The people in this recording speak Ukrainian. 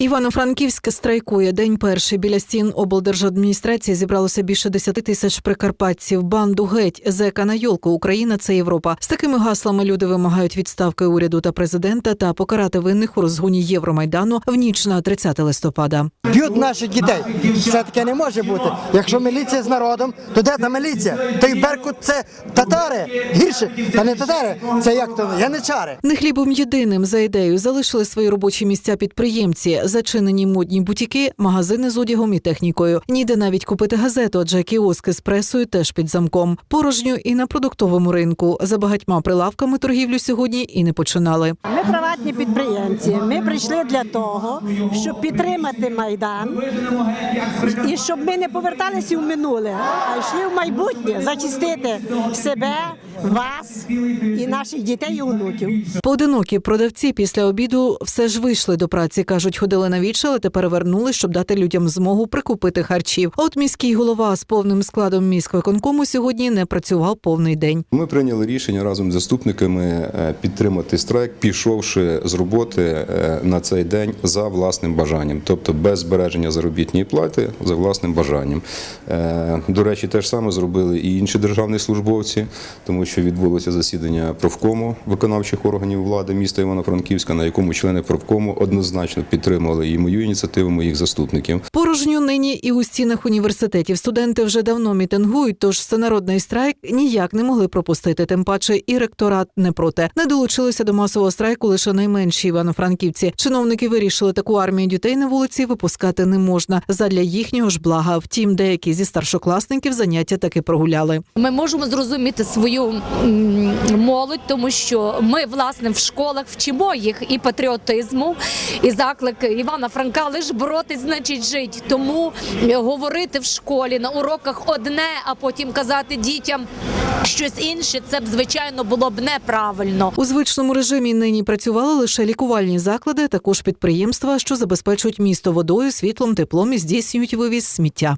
Івано-Франківськ страйкує день перший. Біля стін облдержадміністрації зібралося більше 10 тисяч прикарпатців. Банду геть зека на йолку. Україна це Європа. З такими гаслами люди вимагають відставки уряду та президента та покарати винних у розгоні Євромайдану в ніч на 30 листопада. б'ють наших дітей. Це таке не може бути. Якщо міліція з народом, то де та міліція? Той Беркут це татари. Гірше, та не татари. Це як то яничари. Не хлібом єдиним за ідею залишили свої робочі місця підприємці, зачинені модні бутіки, магазини з одягом і технікою. Ніде навіть купити газету, адже кіоски з пресою теж під замком. Порожньо і на продуктовому ринку. За багатьма прилавками торгівлю сьогодні і не починали. Ми приватні підприємці. Ми прийшли для того, щоб підтримати майдан і щоб ми не поверталися в минуле, а йшли в майбутнє зачистити себе, вас і наших дітей і онуків. Поодинокі продавці після обіду все ж вийшли до праці. кажуть, ходили на віче, але тепер вернули, щоб дати людям змогу прикупити харчів. А от міський голова з повним складом міськвиконкому сьогодні не працював повний день. Ми прийняли рішення разом з заступниками е, підтримати страйк, пішовши з роботи е, на цей день за власним бажанням, тобто без збереження заробітної плати за власним бажанням. Е, До речі, те ж саме зробили і інші державні службовці, тому що відбулося засідання профкому виконавчих органів влади міста Івано-Франківська, на якому члени профкому однозначно підтримали і мою ініціативу, моїх заступників. Порожньо нині і у стінах університетів студенти вже давно мітингують, тож всенародний страйк ніяк не могли пропустити. Тим паче і ректорат не проте. Не долучилися до масового страйку лише найменші івано-франківці. Чиновники вирішили таку армію дітей на вулиці випускати не можна задля їхнього ж блага. Втім, деякі зі старшокласників заняття таки прогуляли. Ми можемо зрозуміти свою молодь, тому що ми власне в школах вчимо їх і патріотизму, і заклик Івана Франка лиш боротись, значить жить. Тому говорити в школі на уроках одне, а потім казати дітям щось інше, це б звичайно було б неправильно. У звичному режимі нині працювали лише лікувальні заклади, також підприємства, що забезпечують місто водою, світлом, теплом і здійснюють вивіз сміття.